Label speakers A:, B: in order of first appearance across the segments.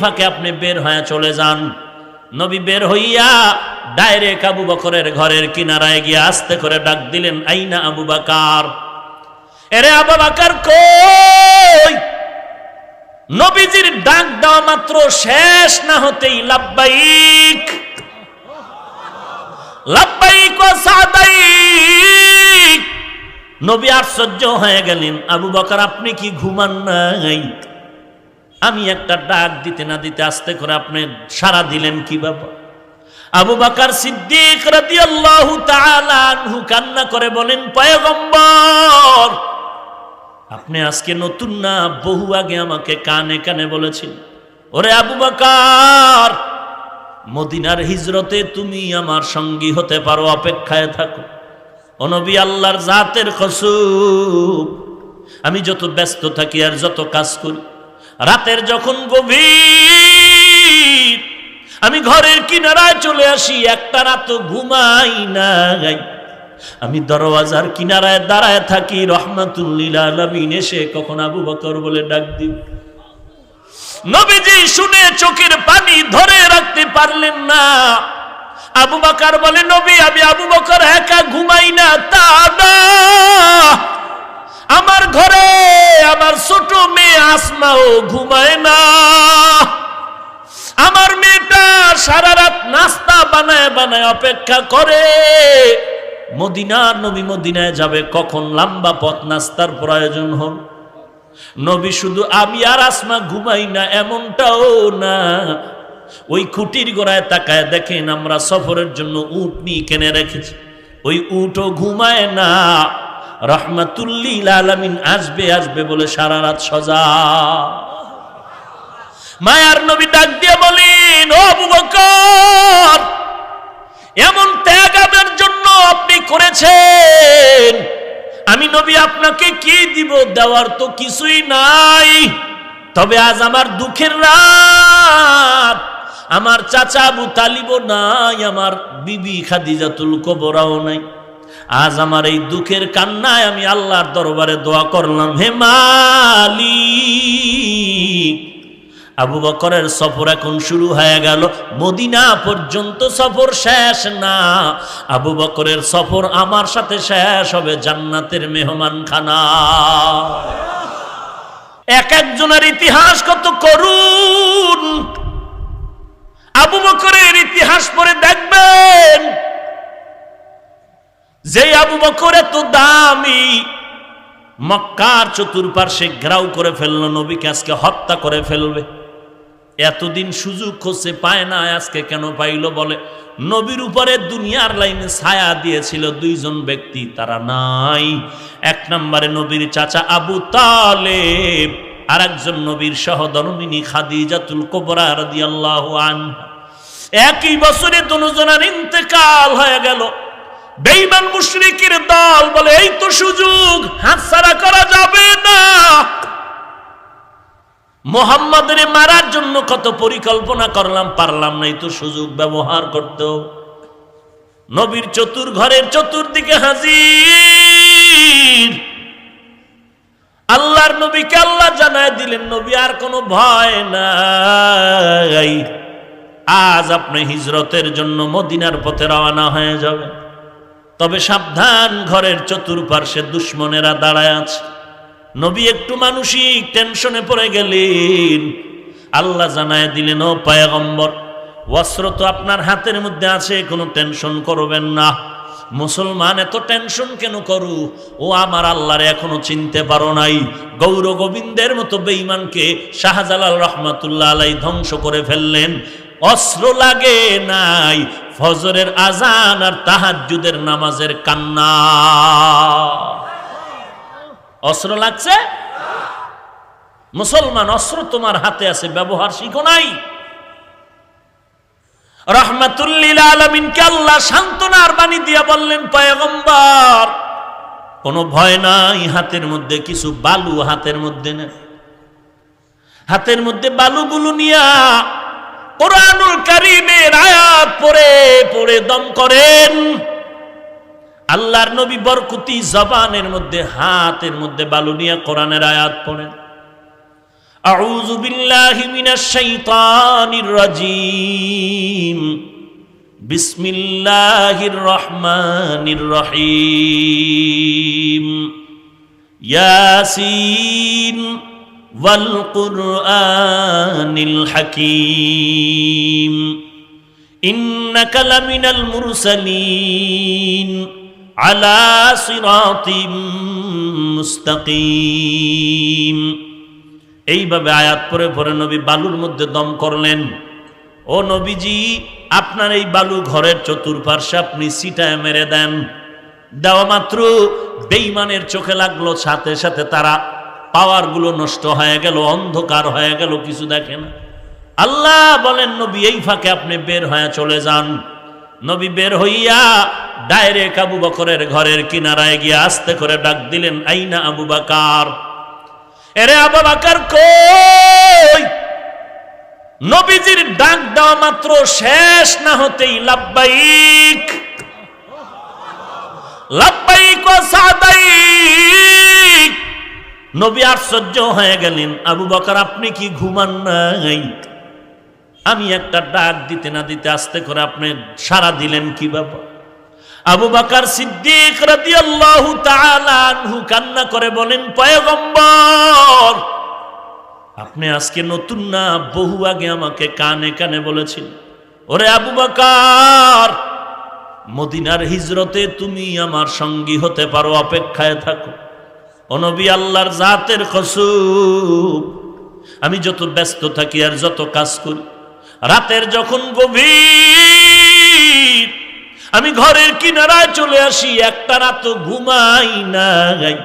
A: ফাঁকে আপনি বের হয়ে চলে যান। নবী বের হইয়া ডাইরেক্ট আবু বকরের ঘরের কিনারায় গিয়ে আস্তে করে ডাক দিলেন, আইনা আবু বাকার? এরে আবু বাকার কই? নবীজির ডাক দেওয়া মাত্র শেষ না হতেই লাব্বাইক লাব্বাইক ও সাদাইক। নবী আশ্চর্য হয়ে গেলেন, আবু বকর, আপনি কি ঘুমান নাই? আমি একটা ডাক দিতে না দিতে আস্তে করে আপনি সারা দিলেন কি বাবা আবু বাকার সিদ্দিক রাদিয়াল্লাহু তাআলা আনহু কান্না করে বলেন, পয়গম্বর, আপনি আজকে নতুন না? বহু আগে আমাকে কানে কানে বলেছেন, ওরে আবু বাকার, মদিনার হিজরতে তুমি আমার সঙ্গী হতে পারো, অপেক্ষায় থাকো। অনবী আল্লাহর জাতের কসুব আমি যত ব্যস্ত থাকি আর যত কাজ করি রাতের যখন গভীর, আমি ঘরের কিনারায় চলে আসি, একটা রাত ঘুমাই না আমি দরওয়াজার কিনারায় দাঁড়ায় থাকি, রহমাতুল্লিল এসে কখন আবু বকর বলে ডাক দিব নবীজি শুনে চোখের পানি ধরে রাখতে পারলেন না। আবু বকর বলে, নবী, আমি আবু বকর একা ঘুমাই না, তা না। আমার ঘরে আমার ছোট মেয়ে আসমাও ঘুমায় না। আমার মেয়েটা সারা রাত নাস্তা বানায় বানায় অপেক্ষা করে। মদিনার নবী মদিনায় যাবে, কখন লম্বা পথ নাস্তার প্রয়োজন হল। নবী শুধু, আমি আর আসমা ঘুমাই না, এমনটাও না। ওই খুঁটির গোড়ায় তাকায় দেখেন, আমরা সফরের জন্য উট নিয়ে কেনে রেখেছি। ওই উটও ঘুমায় না। রহমাতুল্লিল আলামিন আসবে আসবে বলে সারা রাত সজা। মায়ার নবী ডাক দিয়ে বলেন এমন ত্যাগ আমার জন্য আপনি করেছেন। আমি নবী আপনাকে কি দিব? দেওয়ার তো কিছুই নাই। তবে আজ আমার দুঃখের রাত। আমার চাচা আবু তালিবও নাই, আমার বিবি খাদিজাতুল কবরাও নাই। আজ আমার এই দুঃখের কান্নায় আমি আল্লাহর দরবারে দোয়া করলাম, হে মালিক, আবু বকরের সফর এখন শুরু হয়ে গেল, মদিনা পর্যন্ত সফর শেষ না, আবু বকরের সফর আমার সাথে শেষ হবে জান্নাতের মেহমান খানা এক একজনের ইতিহাস কত করুন আবু বকরের ইতিহাস পরে দেখবেন যে আবু বকর এত দামি, মক্কার চতুর্পার্শ্বে ঘেরাও করে ফেলল, নবীকে আজকে হত্যা করে ফেলবে। এতদিন সুযোগ খোঁজে পায় না, আজকে কেন পাইল বলে। নবীর উপরে দুনিয়ার লাইনে ছায়া দিয়েছিল দুইজন ব্যক্তি, তারা নাই। এক নম্বরে নবীর চাচা আবু তালেব আর একজন নবীর সহধর্মিনী খাদিজাতুল কোবরা রাদিয়াল্লাহু আনহা। একই বছরে দুজনের ইন্তেকাল হয়ে গেল। বেঈমান মুশরিকের দল বলে, এই তো সুযোগ হাতছাড়া করা যাবে না। মোহাম্মদের মারার জন্য কত পরিকল্পনা করলাম, পারলাম না, এই তো সুযোগ ব্যবহার করতে। নবীর চতুর ঘরের চতুর্দিকে হাজির। আল্লাহর নবীকে আল্লাহ জানায় দিলেন, নবী, আর কোনো ভয় নাই। আজ আপনি হিজরতের জন্য মদিনার পথে রওনা হয়ে যাবে তবে সাবধান, ঘরের চতুর্পার্শ্বে দুশ্মনেরা দাঁড়ায় আছে। নবী একটু মানসিক টেনশনে পড়ে গেলেন। আল্লাহ জানায় দিলেন, ও পায়গম্বর, অস্ত্র তো আপনার হাতের মধ্যে আছে, কোনো টেনশন করবেন না। মুসলমান, এত টেনশন কেন করু? ও আমার আল্লাহরে এখনও চিনতে পারো নাই। গৌর গোবিন্দের মতো বেঈমানকে শাহজালাল রহমাতুল্লাহ আলাই ধ্বংস করে ফেললেন। অস্ত্র লাগে নাই, ফজরের আজান আর তাহাজ্জুদের নামাজের কান্না। অস্ত্র লাগছে? মুসলমান অস্ত্র তোমার হাতে আছে, ব্যবহার শিখো নাই। রহমাতুল্লিল আলমিনকে আল্লাহ সান্ত্বনার বাণী দিয়া বললেন, পয়গম্বর, কোনো ভয় নাই, হাতের মধ্যে কিছু বালু হাতের মধ্যে না হাতের মধ্যে বালুগুলো নিয়া কোরআনুল কারিমের আয়াত পড়ে পড়ে দম করেন আল্লাহর নবী বরকুতি জবানের মধ্যে হাতের মধ্যে বালু নিয়ে কোরআনের আয়াত পড়েন أعوذ بالله من الشيطان الرجيم بسم الله الرحمن الرحيم ياسين والقرآن الحكيم إنك لمن المرسلين على صراط مستقيم এইভাবে আয়াত পরে পরে নবী বালুর মধ্যে দম করলেন ও নবীজি আপনার এই বালু ঘরের চতুর্পার্শ্বে আপনি সিটায় মেরে দেন দেওয়া মাত্র বেইমানের চোখে লাগলো সাথে সাথে তারা পাওয়ারগুলো নষ্ট হয়ে গেল, অন্ধকার হয়ে গেল, কিছু দেখেন আল্লাহ বলেন, নবী, এই ফাঁকে আপনি বের হয়ে চলে যান। নবী বের হইয়া ডাইরেক্ট আবু বকরের ঘরের কিনারায় গিয়ে আস্তে করে ডাক দিলেন, আইনা আবু বাকার? এরে আবু বাকার কই? নবীজির ডাক দেওয়া মাত্র শেষ না হতেই লাব্বাইক লাব্বাইক ও সাদাইক নবী আশ্চর্য হয়ে গেলেন, আবু বকর, আপনি কি ঘুমান নাই? আমি একটা ডাক দিতে না দিতে আস্তে করে আপনি সারা দিলেন, কি বাবা আবু বাকার সিদ্দিক রাদিয়াল্লাহু তাআলা আনহু কান্না করে বলেন, পয়গম্বর, আপনি আজকে নতুন না? বহু আগে আমাকে কানে কানে বলেছেন, ওরে আবু বাকার, মদিনার হিজরতে তুমি আমার সঙ্গী হতে পারো, অপেক্ষায় থাকো। অনবী আল্লাহর জাতের কসুব আমি যত ব্যস্ত থাকি আর যত কাজ করি, রাতের যখন গভীর, আমি ঘরের কিনারায় চলে আসি, একটা রাত ঘুমাই না গাই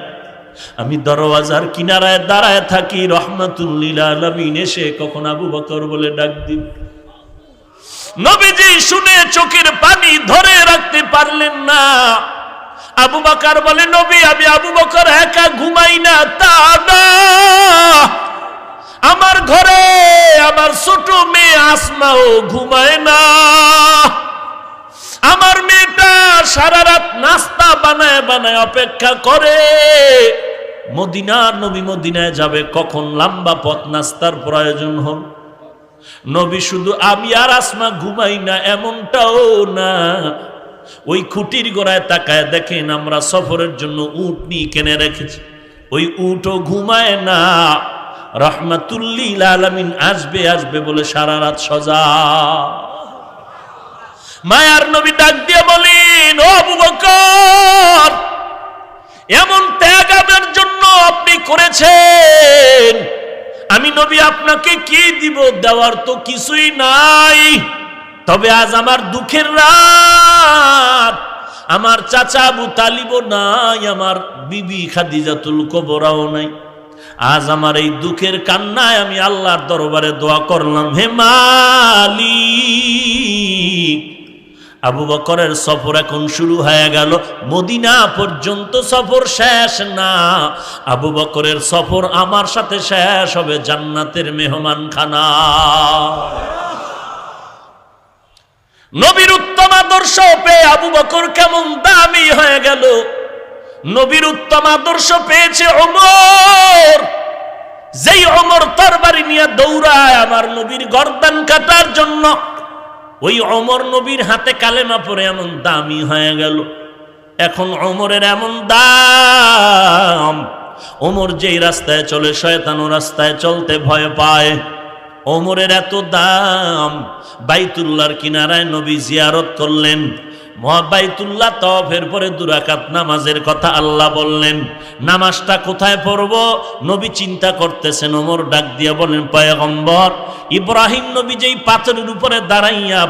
A: আমি দরওয়াজার কিনারায় দাঁড়ায় থাকি, রহমাতুল্লিল আলমিন এসে কখন আবু বকর বলে ডাক দিব নবীজি শুনে চোখের পানি ধরে রাখতে পারলেন না। আবু বকর বলে, নবী, আমি আবু বকর একা ঘুমাই না, তা আমার ঘরে আমার ছোট মেয়ে আসমাও ঘুমায় না। আমার মেয়েটা সারা রাত নাস্তা বানায় বানায় অপেক্ষা করে। মদিনার নবী মদিনায় যাবে, কখন লম্বা পথ নাস্তার প্রয়োজন হল। নবী, শুধু আমি আর আসমা ঘুমাই না, এমনটাও না। ওই খুঁটির গোড়ায় তাকায় দেখেন আমরা সফরের জন্য উট নিয়ে কেনে রেখেছি। ওই উটও ঘুমায় না। রহমাতুল্লিল আলমিন আসবে আসবে বলে সারা রাত সজা। মায়ার নবী ডাক দিয়ে বলেন, ও এমন ত্যাগ জন্য আপনি করেছেন। আমি নবী আপনাকে কি দিব? দেওয়ার তো কিছুই নাই। তবে আজ আমার দুঃখের রাত। আমার চাচা আবু তালিবও নাই, আমার বিবি খাদিজাতুল কবরাও নাই। আজ আমার এই দুঃখের কান্নায় আমি আল্লাহর দরবারে দোয়া করলাম, হে মালিক। আবু বকরের সফর এখন শুরু হয়ে গেল, মদিনা পর্যন্ত সফর শেষ না। আবু বকরের সফর আমার সাথে শেষ হবে জান্নাতের মেহমান খানা নবীর উত্তম আদর্শ পেয়ে আবু বকর কেমন দামি হয়ে গেল। নবীর উত্তম আদর্শ পেয়েছে অমর যেই অমর তরবারি নিয়ে দৌড়ায় আমার নবীর গর্দান কাটার জন্য। ওই অমর নবীর হাতে কালেমা পরে এমন দামি হয়ে গেল। এখন অমরের এমন দাম। ওমর যেই রাস্তায় চলে শয়তানো রাস্তায় চলতে ভয় পায়। ওমরের এত দাম বাইতুল্লার কিনারায় নবী জিয়ারত করলেন। ইব্রাহিম নবী পাথরের উপরে দাঁড়াইয়া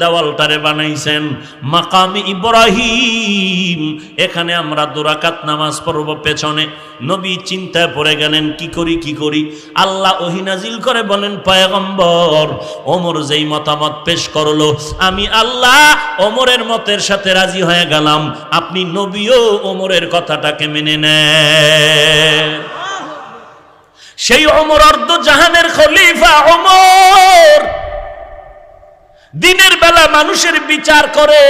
A: দেওয়ালটারে বানাইছেন, মাকামি ইব্রাহিম, এখানে আমরা দুরাকাত নামাজ পড়ব পেছনে। নবী চিন্তায় পড়ে গেলেন, কি করি কি করি? আল্লাহ ওহিনাজিল করে বলেন পয়গম্বর, ওমর যেই মতামত পেশ করল, আমি আল্লাহ ওমরের মতের সাথে রাজি হয়ে গেলাম। আপনি নবীও ওমরের কথাটাকে মেনে নেন। সেই অমর অর্ধ জাহানের খলিফা অমর দিনের বেলা মানুষের বিচার করে,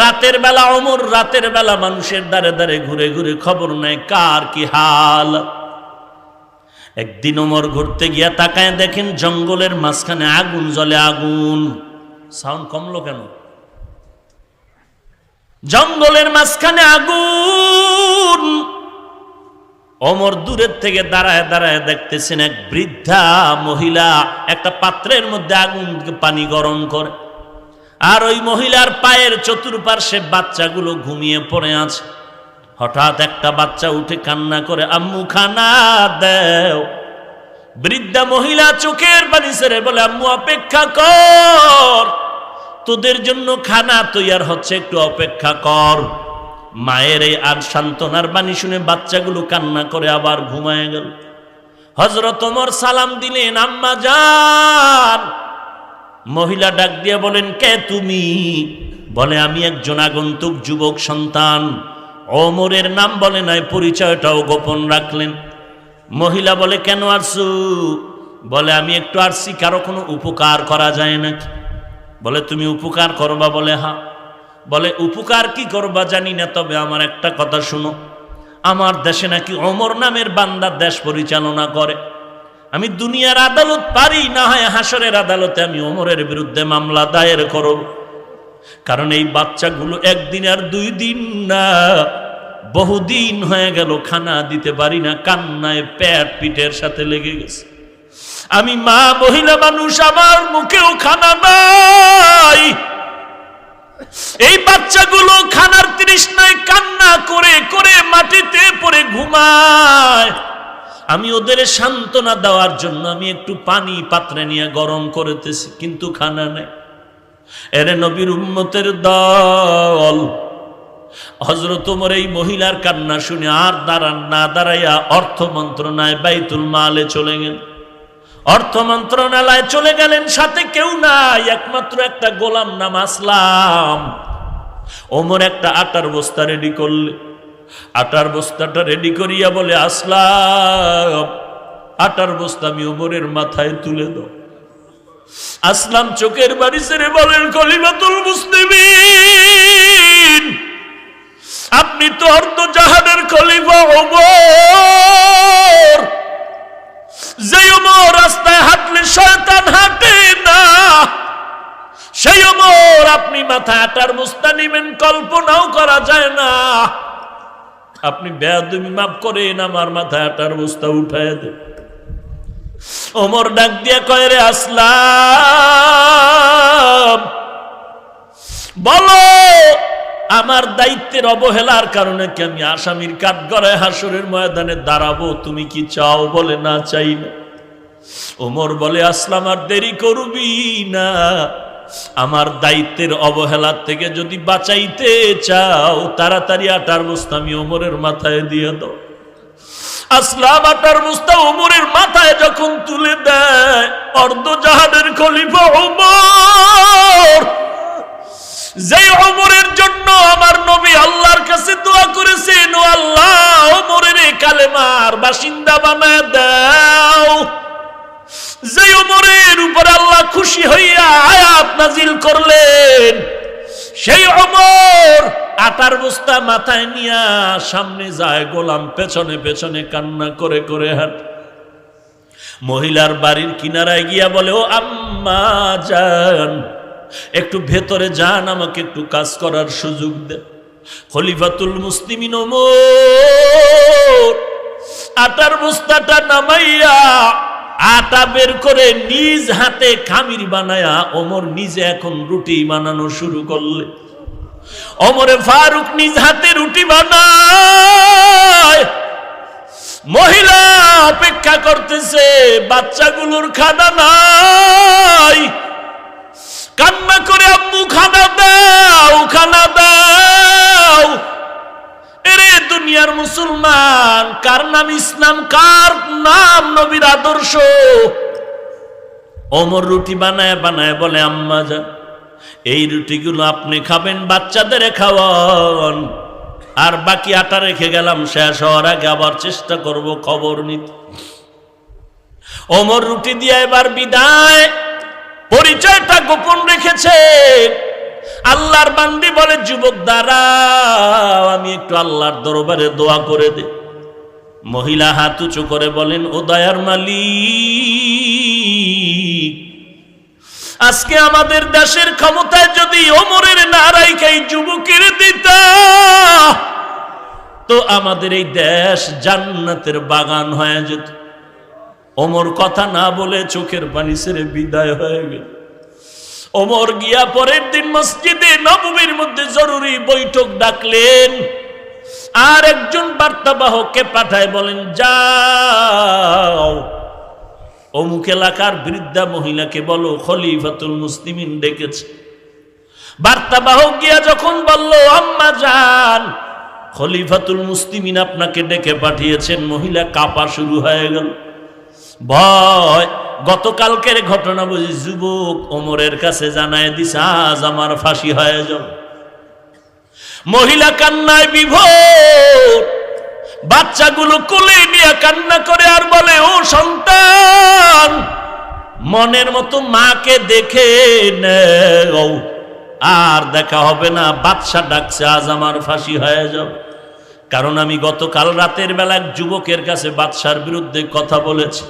A: রাতের বেলা অমর রাতের বেলা মানুষের দ্বারে দ্বারে ঘুরে ঘুরে খবর নেয়, কার কি হাল? একদিন ওমর ঘুরতে গিয়া তাকায় দেখেন জঙ্গলের মাঝখানে আগুন, জলে আগুন। সাউন্ড কমলো কেন? জঙ্গলের মাঝখানে আগুন। অমর দূরের থেকে দাঁড়ায় দাঁড়ায় দেখতেছেন এক বৃদ্ধা মহিলা, একটা পাত্রের মধ্যে আগুন পানি গরম করে। আর ওই মহিলার পায়ের চতুর্পার্শ্বে বাচ্চাগুলো ঘুমিয়ে পড়ে আছে। হঠাৎ একটা বাচ্চা উঠে কান্না করে, আম্মু, খানা দেও। বৃদ্ধা মহিলা চোখের পানি সেরে বলে, আম্মু, অপেক্ষা কর। তোদের জন্য খানা তৈয়ার হচ্ছে একটু অপেক্ষা কর। মায়ের এই আর সান্ত্বনার বাণী শুনে বাচ্চাগুলো কান্না করে আবার ঘুমায় গেল। হজরত ওমর সালাম দিলেন, আম্মা যান। মহিলা ডাক দিয়ে বলেন, কে তুমি? বলে, আমি একজন আগন্তুক যুবক সন্তান। ওমরের নাম বলে নাই, পরিচয়টাও গোপন রাখলেন। মহিলা বলে, কেন আসু বলে, আমি একটু আসছি কারও কোনো উপকার করা যায় নাকি? বলে, তুমি উপকার করবা বলে, হা। বলে, উপকার কি করবা জানি না, তবে আমার একটা কথা শুনো। আমার দেশে নাকি অমর নামের বান্দা দেশ পরিচালনা করে। আমি দুনিয়ার আদালত পারি, না হয় হাসরের আদালতে আমি অমরের বিরুদ্ধে মামলা দায়ের করব। কারণ এই বাচ্চাগুলো একদিন আর দুই দিন না, বহুদিন হয়ে গেল, খানা দিতে পারি না, কান্নায় পেট পিঠের সাথে লেগে গেছে। আমি মা মহিলা মানুষ, আমার মুখেও খানা নাই। এই বাচ্চাগুলো খানার তৃষ্ণায় কান্না করে করে মাটিতে পড়ে ঘুমায়। আমি ওদের সান্ত্বনা দেওয়ার জন্য আমি একটু পানি পাত্রে নিয়ে গরম করেতেছি, কিন্তু খানা নেই। এরে নবীর উম্মতের দল হজরত এই মহিলার কান্না শুনে আর দাঁড়ান না, দাঁড়াইয়া অর্থ মন্ত্রণায় বাইতুল মালে চলে গেল অর্থ মন্ত্রণালয়ে চলে গেলেন, সাথে কেউ নাই, একমাত্র একটা গোলাম নাম আসলাম। ওমর একটা আটার বস্তা রেডি করলে। আটার বস্তাটা রেডি করিয়া বলে, আসলাম। আটার বস্তা আমি ওমরের মাথায় তুলে দাও। আসলাম চোখের বাড়ি ছেড়ে বলেন, কলিমাতুল মুসলিমিন, আপনি তো অর্ধ জাহানের খলিফা ওমর। যে ওমর রাস্তায় হাঁটলে শয়তান হাঁটে না। সেই ওমর আপনি মাথায় আটার বস্তা নিবেন, কল্পনাও করা যায় না। আপনি বেয়াদুমি মাফ করেন, আমার মাথায় আটার বস্তা উঠায় দেন। ওমর ডাক দিয়া কয়, রে আসলাম। বলো আমার দায়িত্বের অবহেলার কারণে কি আমি আসামির কাঠগড়ায় হাসরের ময়দানে দাঁড়াবো? তুমি কি চাও বলে না চাই না? ওমর বলে, আসলাম আর দেরি করবি না। আমার দায়িত্বের অবহেলার থেকে যদি বাঁচাইতে চাও, তাড়াতাড়ি আটার বস্তা আমি ওমরের মাথায় দিয়ে দাও। আসলাম আটার বস্তা ওমরের মাথায় যখন তুলে দেয়, অর্ধ জাহানের খলিফা ওমর যে ওমরের জন্য আমার নবী আল্লাহর কাছে দোয়া করেছেন, ও আল্লাহ, ওমরের এই কালেমার বাসিন্দা বানায় দাও। যে ওমরের উপর আল্লাহ খুশি হইয়া আয়াত নাজিল করলেন, সেই অমর আটার বস্তা মাথায় নিয়া সামনে যায়, গোলাম পেছনে পেছনে কান্না করে করে হাঁট। মহিলার বাড়ির কিনারায় গিয়া বলে, ও আম্মা যান একটু ভেতরে যান, আমাকে একটু কাজ করার সুযোগ দে। খলিফাতুল মুসলিমিন আটার বস্তাটা নামাইয়া আটা বের করে নিজ হাতে খামির বানায়া ওমর নিজে এখন রুটি বানানো শুরু করলে। অমরে ফারুক নিজ হাতে রুটি বানায়। মহিলা অপেক্ষা করতেছে, বাচ্চাগুলোর খানা নাই। কান্না করে, আম্মু, খানা দাও খানা দাও। এরে দুনিয়ার মুসলমান, কার নাম ইসলাম, কার নাম নবীর আদর্শ? অমর রুটি বানায় বানায় বলে, আম্মা যা এই রুটিগুলো আপনি খাবেন, বাচ্চাদের খাওয়ান। আর বাকি আটা রেখে গেলাম, শেষ হওয়ার আগে আবার চেষ্টা করব খবর নিতে। অমর রুটি দিয়ে এবার বিদায়। পরিচয়টা গোপন রেখেছে। আল্লাহর বান্দি বলে, যুবক দ্বারা আমি একটু আল্লাহর দরবারে দোয়া করে দে। মহিলা হাত উঁচু করে বলেন, ও দয়ার মালিক, আজকে আমাদের দেশের ক্ষমতায় যদি ওমরের নারাইকাই যুবকের দিতা, তো আমাদের এই দেশ জান্নাতের বাগান হয়ে যেত। ওমর কথা না বলে চোখের পানি ছেড়ে বিদায় হয়ে গেল। ওমর গিয়া পরের দিন মসজিদে নবমীর মধ্যে জরুরি বৈঠক ডাকলেন। আর একজন বার্তাবাহককে পাঠায় বলেন, যাও। অমুক এলাকার বৃদ্ধা মহিলাকে বলো, খলিফাতুল মুসলিমিন ডেকেছে। বার্তাবাহক গিয়া যখন বলল, আম্মা যান খলিফাতুল মুসলিমিন আপনাকে ডেকে পাঠিয়েছেন। মহিলা কাপা শুরু হয়ে গেল। ভয়। গতকালকের ঘটনা বুঝি যুবক ওমরের কাছে জানায় দিছে, আজ আমার ফাঁসি হয়ে যাও মহিলা কান্নায় বিভোর। বাচ্চাগুলো কোলে নিয়ে কান্না করে আর বলে, ও সন্তান, মনের মতো মাকে দেখে নেও। আর দেখা হবে না, বাদশা ডাকছে, আজ আমার ফাঁসি হয়ে যাও কারণ আমি গতকাল রাতের বেলা এক যুবকের কাছে বাদশার বিরুদ্ধে কথা বলেছি।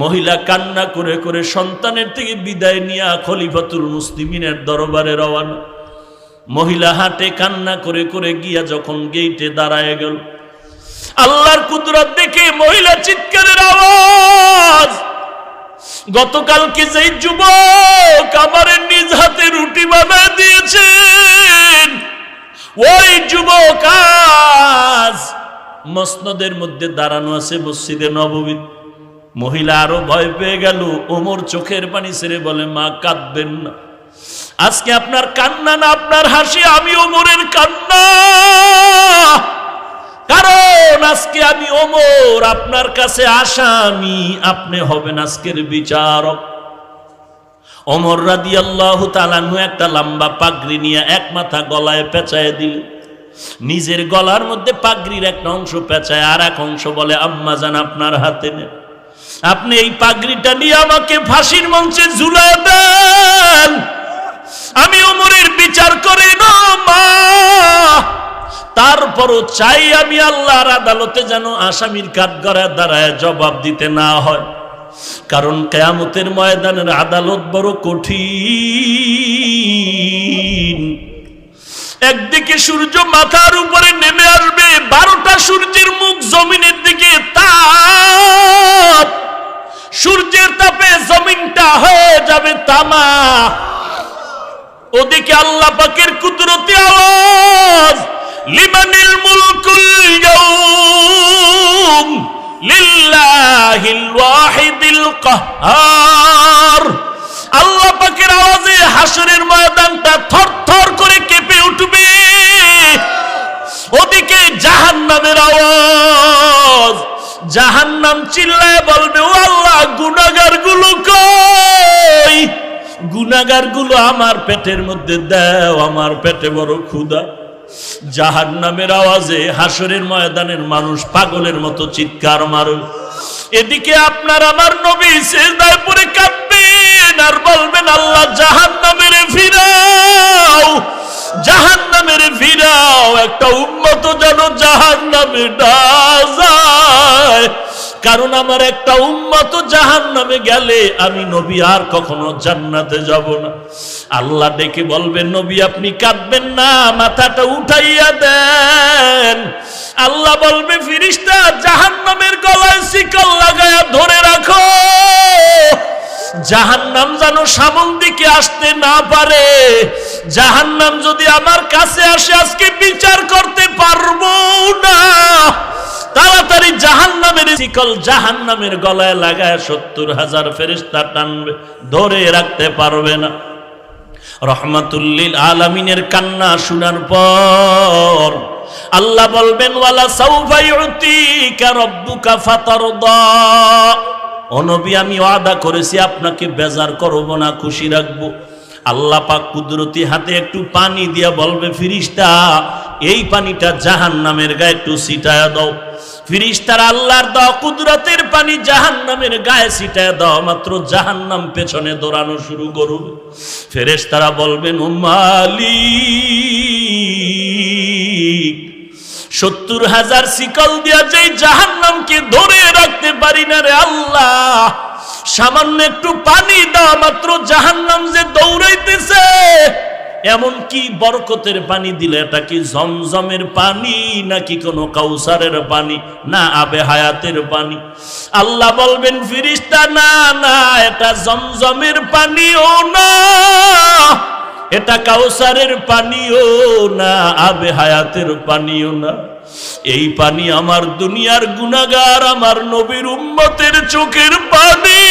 A: মহিলা কান্না করে করে সন্তানের থেকে বিদায় নিয়ে খলিফাতুল মুসলিমিনের দরবারে রওয়ানা। মহিলা হাটে কান্না করে করে গিয়া যখন গেইটে দাঁড়ায় গেল। আল্লাহর কুদরত দেখে মহিলা চিৎকারের আওয়াজ। গতকালকে যেই যুবক আমার নিজ হাতে রুটি বানায় দিয়েছেন, ওই যুবক আজ মসনদের মধ্যে দাঁড়ানো আছে মসজিদে নববী মহিলা আরও ভয় পেয়ে গেল। ওমর চোখের পানি ছেড়ে বলে, মা, কাঁদবেন না। আজকে আপনার কান্না না, আপনার হাসি, আমি ওমরের কান্না। কারণ আজকে আমি ওমর, আপনার কাছে আসামি আপনি হবেন আজকের বিচারক। অমর রাদি আল্লাহ তালানু একটা লম্বা পাগড়ি নিয়ে এক মাথা গলায় পেঁচায় দিল। নিজের গলার মধ্যে পাগড়ির একটা অংশ পেঁচায় আর এক অংশ বলে, আম্মা জান, আপনার হাতে নেন আপনি এই পাগড়িটা নিয়ে আমাকে ফাঁসির মঞ্চে ঝুলা দেন। আমি ওমরের বিচার করে না, মা। তারপরও চাই আমি আল্লাহর আদালতে যেন আসামির কাঠগড়ায় দাঁড়ায় জবাব দিতে না হয়। কারণ কেয়ামতের ময়দানের আদালত বড় কঠিন। একদিকে সূর্য মাথার উপরে নেমে আসবে, বারোটা সূর্যের মুখ জমিনের দিকে তাপ। সূর্যের তাপে জমিনটা হয়ে যাবে তামা। ওদিকে আল্লাহ পাকের কুদরতি আওয়াজ লিমানিল মুলকুল ইয়াউম, লিল্লাহিল ওয়াহিদিল কাহ্হার আল্লাহ পাকের আওয়াজে হাসরের ময়দানটা থরথর করে কেঁপে উঠবে। ওদিকে জাহান্নামের আওয়াজ জাহান্নাম চিল্লায় বলবে, ও আল্লাহ গুনাগারগুলো কই? গুনাগারগুলো আমার পেটের মধ্যে দেও, আমার পেটে বড় ক্ষুদা জাহান নামের আওয়াজে হাসরের ময়দানের মানুষ পাগলের মতো চিৎকার মারুক এদিকে আপনার আমার নবী সেজদায় পরে আর বলবেন, আল্লাহ জাহান নামের ফিরাও জাহান নামের ফিরাও, একটা উন্মত যেন জাহান নামে যায়। কারণ আমার একটা উম্মত জাহান নামে গেলে আমি নবী আর কখনো জান্নাতে যাব না। আল্লাহ ডেকে বলবেন নবী আপনি কাঁদবেন না, মাথাটা উঠাইয়া দেন। আল্লাহ বলবে, ফিরিস্তা জাহান জাহান্নাম যেন সামন দিকে আসতে না পারে। জাহান্নাম যদি আমার কাছে আসে, আজকে বিচার করতে পারব না। তাড়াতাড়ি জাহান নামের শিকল জাহান নামের গলায় লাগায় সত্তর হাজার ফেরিস্তা টানবে, ধরে রাখতে পারবে না। রহমাতুল্লিল আলামিনের কান্না শোনার পর আল্লাহ বলবেন, ওয়ালা সাউফাই রব্বুকা ফাতারদা। অনবী, আমি ওয়াদা করেছি আপনাকে বেজার করব না, খুশি রাখব। আল্লাহ পাক কুদরতি হাতে একটু পানি দিয়া বলবে, ফিরিস্তা, এই পানিটা জাহান নামের গায়ে একটু ছিটায়া দাও। ফিরিস্তার আল্লাহর দাও কুদরতের পানি জাহান নামের গায়ে ছিটায় দাও, মাত্র জাহান নাম পেছনে দৌড়ানো শুরু করুন ফেরেশতারা বলবেন মালিক সত্তর হাজার শিকল দিয়া যেই জাহান্নামকে ধরে রাখতে পারি না রে আল্লাহ, সামান্য একটু পানি দেওয়া মাত্র জাহান্নাম যে দৌড়াইতেছে, এমন কি বরকতের পানি দিলে? এটা কি জমজমের পানি নাকি কোনো কাউসারের পানি? না, আবে হায়াতের পানি। আল্লাহ বলবেন, ফিরিস্তা, না না, এটা জমজমের পানিও না, এটা কাউসারের পানিও না, আবে হায়াতের পানিও না। এই পানি আমার দুনিয়ার গুনাগার আমার নবীর উম্মতের চোখের পানি।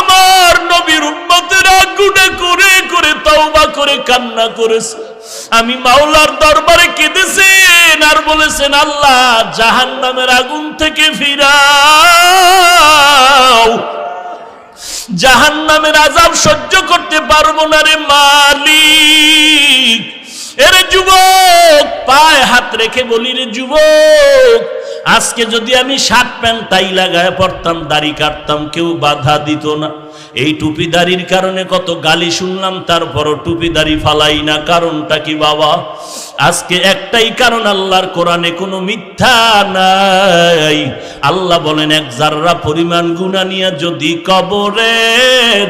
A: আমার নবীর উম্মতেরা গুণে করে করে তওবা করে, কান্না করেছে। আমি মাওলার দরবারে কেঁদেছেন আর বলেছেন, আল্লাহ, জাহান্নামের আগুন থেকে ফিরাও। জাহান্নামের আজাব সহ্য করতে পারব না রে মালিক। এরে যুবক, পায়ে হাত রেখে বলি রে যুবক, আজকে যদি আমি শার্ট প্যান্ট তাই লাগায় পড়তাম দাড়ি কাটতাম, কেউ বাধা দিত না। এই টুপি দাড়ির কারণে কত গালি শুনলাম, তারপরও টুপি দাড়ি ফালাই না। কারণটা কি বাবা? আজকে একটাই কারণ, আল্লাহর কোরআনে কোনো মিথ্যা নাই। আল্লাহ বলেন, এক জাররা পরিমাণ গুণা নিয়ে যদি কবরে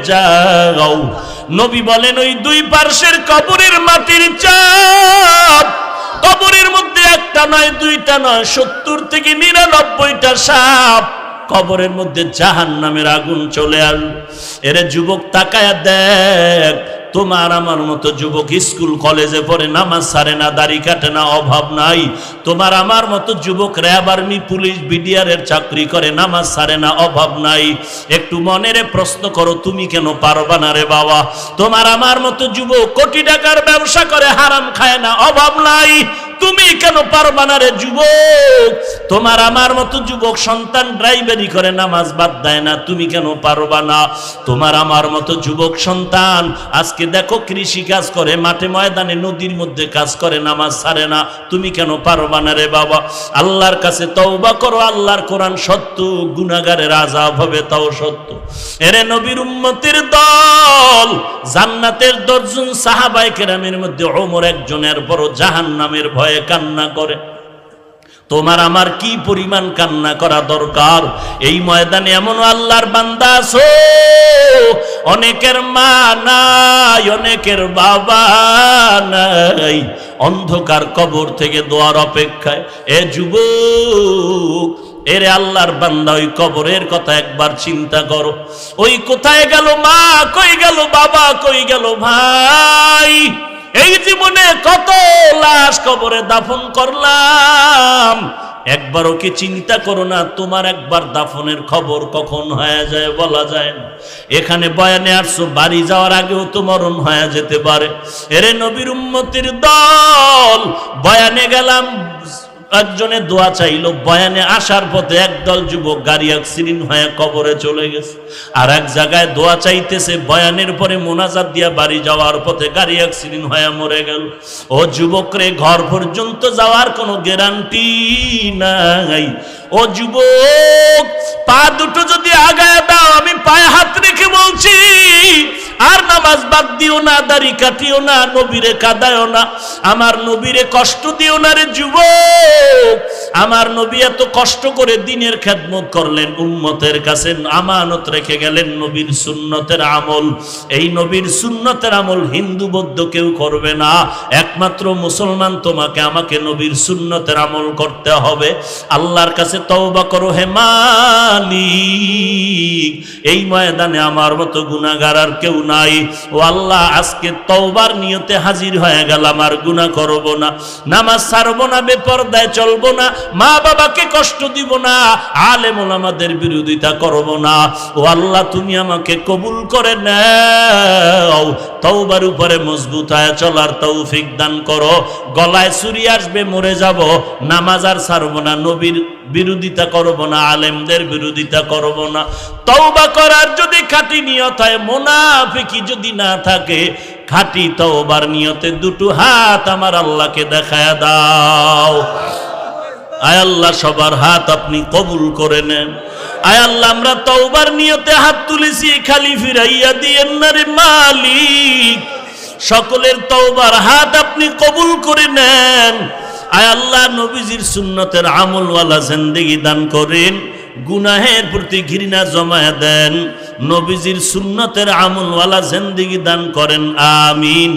A: যাও নবী বলেন, ওই দুই পার্শ্বের কবরের মাটির চাপ কবরের মধ্যে একটা নয়, দুইটা নয়, সত্তর থেকে নিরানব্বইটা সাপ, কবরের মধ্যে জাহান নামের আগুন চলে আল এরে যুবক তাকায়া দেখ তোমার আমার মতো যুবক স্কুল, কলেজে পড়ে নামাজ সারে না, দাড়ি কাটে না, অভাব নাই। তোমার আমার মতো যুবক র্যাব আর্মি পুলিশ বিডিআরের চাকরি করে, নামাজ সারে না, অভাব নাই। একটু মনেরে প্রশ্ন করো, তুমি কেন পারবা না রে বাবা? তোমার আমার মতো যুবক কোটি টাকার ব্যবসা করে, হারাম খায় না, অভাব নাই। তুমি কেন পারবা না রে যুবক? তোমার আমার মতো যুবক সন্তান ড্রাইভারি করে নামাজ বাদ দেয় না, তুমি কেন পারবা না? তোমার আমার মতো যুবক সন্তান আজকে দেখো কৃষি কাজ করে, মাঠে ময়দানে নদীর মধ্যে কাজ করে, নামাজ ছাড়ে না, তুমি কেন পারবা না রে বাবা? আল্লাহর কাছে তওবা করো, আল্লাহর কোরআন সত্য গুনাগারের আজাব হবে তাও সত্য। এরে নবীর উম্মতির দল, জান্নাতের দশজন সাহাবাই কেরামের মধ্যে ওমর একজনের বড় জাহান নামের ভয়ে কান্না করে। তোমার আমার কি পরিমাণ কান্না করা দরকার? এই ময়দানে এমন আল্লাহর বান্দা আছো। অনেকের মা নাই, অনেকের বাবা নাই। অন্ধকার কবর থেকে দোয়ার অপেক্ষায়। এ যুবক, এরে আল্লাহর বান্দা, ওই কবরের কথা একবার চিন্তা করো। ওই কোথায় গেল মা? কই গেল বাবা? কই গেল ভাই? এই জীবনে কত লাশ কবরে দাফন করলাম। একবার ওকে চিন্তা করো না, তোমার একবার দাফনের খবর কখন হয়ে যায় বলা যায় না। এখানে বয়ানে আসছো, বাড়ি যাওয়ার আগেও তো মরণ হয়ে যেতে পারে। এরে নবীর উম্মতির দল, বয়ানে গেলাম একজনে দোয়া চাইলো, বয়ানে আসার পথে একদল যুবক গাড়ি অ্যাক্সিডেন্ট হয়ে কবরে চলে গেছে। আর এক জায়গায় দোয়া চাইতেছে, বয়ানের পরে মোনাজাত দিয়া বাড়ি যাওয়ার পথে গাড়ি অ্যাক্সিডেন্ট হয়ে মরে গেল। ও যুবকরে, ঘর পর্যন্ত যাওয়ার কোনো গ্যারান্টি নাই। ও যুবক, পা দুটো যদি আগায় দাও, আমি পায়ে হাত রেখে বলছি, আর নামাজ বাদ দিও না, দাড়ি কাটিও না, নবীরে কাদায়ও না, আমার নবীরে কষ্ট দিও না রে যুবক। আমার নবী এত কষ্ট করে দিনের খেদমত করলেন, উম্মতের কাছে আমানত রেখে গেলেন নবীর সুন্নতের আমল। এই নবীর সুন্নতের আমল হিন্দু বৌদ্ধ কেউ করবে না। একমাত্র মুসলমান তোমাকে আমাকে নবীর সুন্নতের আমল করতে হবে। আল্লাহর কাছে তওবা করো, হে মালিক। এই ময়দানে আমার মতো গুনাহগার আর কেউ নাই। ও আল্লাহ, আজকে তওবার নিয়তে হাজির হয়ে গেলাম, আর গুনাহ করব না। নামাজ ছাড়বো না, বেপরদায় চলবো না। মা বাবাকে কষ্ট দিব না আলেম আমাদের বিরোধিতা করব না। ও আল্লাহ, তুমি আমাকে কবুল করে নাও। তওবার উপরে মজবুত হয়ে চলার তৌফিক দান করো। গলায় চুরি আসবে, মরে যাব। নামাজ আর ছাড়বো না, নবীর বিরোধিতা করব না, আলেমদের বিরোধিতা করব না। তওবা করার যদি খাঁটি নিয়ত হয়, মোনাফিকি যদি না থাকে, খাঁটি তওবার নিয়তে দুটো হাত আমার আল্লাহকে দেখায় দাও। আয় আল্লাহ, সবার হাত আপনি কবুল করে নেন। আয় আল্লাহ, আমরা তওবার নিয়তে হাত তুলেছি, খালি ফিরাইয়া দিয়েন না রে মালিক। সকলের তওবার হাত আপনি কবুল করে নেন। আয় আল্লাহ, নবীজির সুন্নতের আমলওয়ালা জিন্দেগি দান করেন, গুনাহের প্রতি ঘৃণা জমায় দেন। নবীজির সুন্নতের আমলওয়ালা জিন্দেগি দান করেন, আমিন।